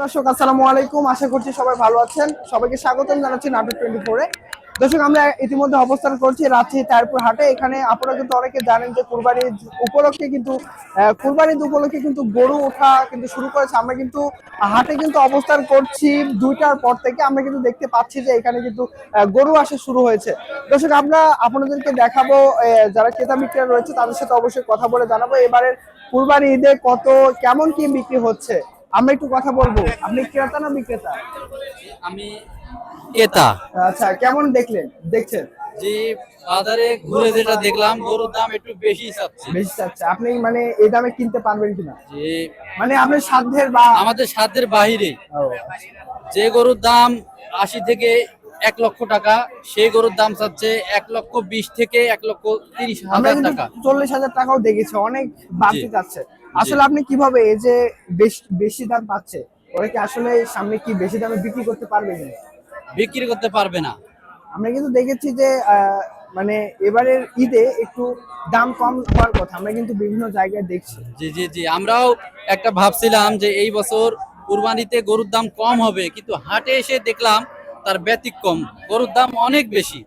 দর্শক, আসসালামু আলাইকুম। আশা করছি সবাই ভালো আছেন। সবাইকে স্বাগতম জানাচ্ছি নাটক টোয়েন্টি ফোরে। দর্শক, আমরা ইতিমধ্যে অবস্থান করছি রাজশাহী তারপুর হাটে। এখানে আপনারা কিন্তু অনেকে জানেন যে কুরবানি উপলক্ষে কিন্তু কুরবানি উপলক্ষে কিন্তু গরু ওঠা কিন্তু শুরু করেছে। আমরা কিন্তু হাটে কিন্তু অবস্থান করছি দুইটার পর থেকে। আমরা কিন্তু দেখতে পাচ্ছি যে এখানে কিন্তু গরু আসা শুরু হয়েছে। দর্শক, আমরা আপনাদেরকে দেখাবো যারা ক্রেতা বিক্রেতা রয়েছে, তাদের সাথে অবশ্যই কথা বলে জানাব। এবারের কুরবানি ঈদে কত, কেমন কি বিক্রি হচ্ছে? আমরা একটু কথা বলব। আপনি ক্রেতা না বিক্রেতা? আমি এটা আচ্ছা কেমন দেখলেন? দেখছেন? যে বাজারে ঘুরে যেটা দেখলাম গরুর দাম একটু বেশি চাচ্ছে। বেশি চাচ্ছে। আপনি মানে এই দামে কিনতে পারবেন কিনা? যে মানে আপনার সাধ্যের বা আমাদের সাধ্যের বাহিরে যে গরুর দাম আশি থেকে এক লক্ষ টাকা। সেই গরুর দাম চাচ্ছে এক লক্ষ বিশ থেকে এক লক্ষ তিরিশ হাজার টাকা। চল্লিশ হাজার টাকাও দেখেছি অনেক বাড়তি। যাচ্ছে। আসলে আপনি কীভাবে এই যে বেশি দাম পাচ্ছে ওরা কি আসলে সামনে কি বেশি দামে বিক্রি করতে পারবে কিনা? বিক্রি করতে পারবে না। আমরা কিন্তু দেখেছি যে মানে এবারের ঈদে একটু দাম কম হওয়ার কথা আমরা কিন্তু বিভিন্ন জায়গায় দেখছি। জি জি জি। আমরাও একটা ভাবছিলাম যে এই বছর কুরবানিতে গরুর দাম কম হবে কিন্তু হাটে এসে দেখলাম তার ব্যতিক্রম। গরুর দাম অনেক বেশি।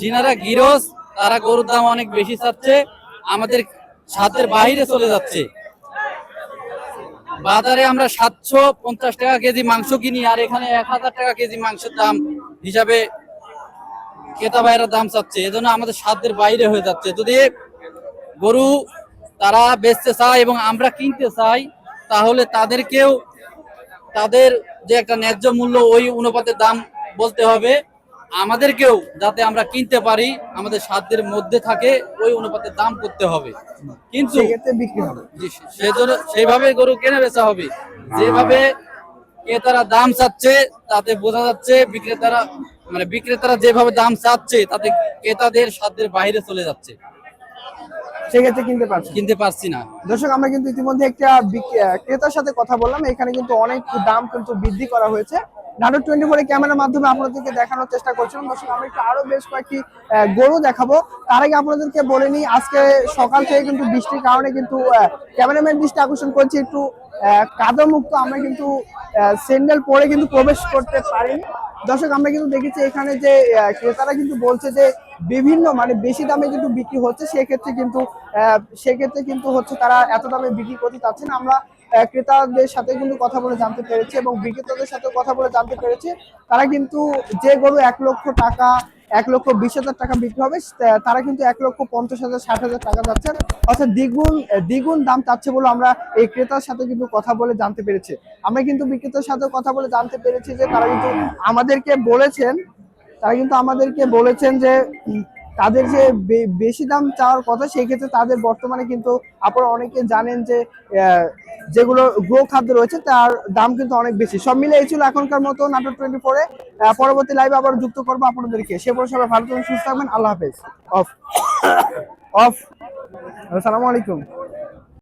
যিনারা গিরস তারা গরুর দাম অনেক বেশি চাচ্ছে। আমাদের সাধ্যের বাইরে চলে যাচ্ছে। বাজারে আমরা সাতশো পঞ্চাশ টাকা কেজি মাংস কিনি, আর এখানে এক হাজার টাকা কেজি মাংসের দাম হিসাবে ক্রেতা ভাইয়েরা দাম চাচ্ছে। এজন্য আমাদের সাধ্যের বাইরে হয়ে যাচ্ছে। যদি গরু তারা বেচতে চায় এবং আমরা কিনতে চাই, তাহলে তাদেরকেও তাদের যে একটা ন্যায্য মূল্য ওই অনুপাতে দাম বলতে হবে। আমাদেরকেও যাতে আমরা কিনতে পারি আমাদের সাধ্যের মধ্যে থাকে ওই অনুপাতে দাম করতে হবে। কিন্তু সেজন্য সেইভাবে গরু কেনা বেচা হবে। যেভাবে ক্রেতারা দাম চাচ্ছে তাতে বোঝা যাচ্ছে বিক্রেতারা মানে বিক্রেতারা যেভাবে দাম চাচ্ছে তাতে ক্রেতাদের সাধ্যের বাইরে চলে যাচ্ছে। সেক্ষেত্রে কিনতে পারছি কিনতে পারছি না। দর্শক আমরা কিন্তু ইতিমধ্যে একটা ক্রেতার সাথে কথা বললাম। এখানে কিন্তু অনেক দাম কিন্তু বৃদ্ধি করা হয়েছে। নাটক টোয়েন্টি ফোরে ক্যামেরার মাধ্যমে আপনাদেরকে দেখানোর চেষ্টা করছিলাম। দর্শক, আমরা একটু আরও বেশ কয়েকটি গরু দেখাবো। তার আগে আপনাদেরকে বলে নিই, আজকে সকাল থেকে কিন্তু বৃষ্টির কারণে কিন্তু ক্যামেরাম্যান দৃষ্টি আকর্ষণ করছি একটু কাদা মুক্ত আমরা কিন্তু স্যান্ডেল পরে কিন্তু প্রবেশ করতে পারিনি। দর্শক, আমরা কিন্তু দেখেছি এখানে যে ক্রেতারা কিন্তু বলছে যে, বিভিন্ন মানে বেশি দামে কিন্তু বিক্রি হচ্ছে। সেক্ষেত্রে কিন্তু সেক্ষেত্রে কিন্তু হচ্ছে তারা এত দামে বিক্রি করতে চাচ্ছে না। আমরা ক্রেতাদের সাথে কিন্তু কথা বলে জানতে পেরেছি এবং বিক্রেতাদের সাথে কথা বলে জানতে পেরেছি। তারা কিন্তু যে গরু এক লক্ষ টাকা, এক লক্ষ বিশ হাজার টাকা বিক্রি হবে তারা কিন্তু এক লক্ষ পঞ্চাশ হাজার, ষাট হাজার টাকা যাচ্ছে। অর্থাৎ দ্বিগুণ দ্বিগুণ দাম চাচ্ছে বলে আমরা এই ক্রেতার সাথে কিন্তু কথা বলে জানতে পেরেছি। আমরা কিন্তু বিক্রেতার সাথে কথা বলে জানতে পেরেছি যে তারা কিন্তু আমাদেরকে বলেছেন, তারা কিন্তু আমাদেরকে বলেছেন যে তাদের যে বেশি দাম চাওয়ার কথা সেই ক্ষেত্রে তাদের বর্তমানে কিন্তু আপনারা অনেকে জানেন যে যেগুলো গ্রো খাদ্য রয়েছে, তার দাম কিন্তু অনেক বেশি। সব মিলে এই ছিল এখনকার মতো নাটক টোয়েন্টি ফোরে। পরবর্তী লাইভে আবার যুক্ত করব আপনাদেরকে। সে পরে সবাই ভালো থাকবেন, সুস্থ থাকবেন। আল্লাহ হাফেজ। অফ। অফ। আসসালামু আলাইকুম।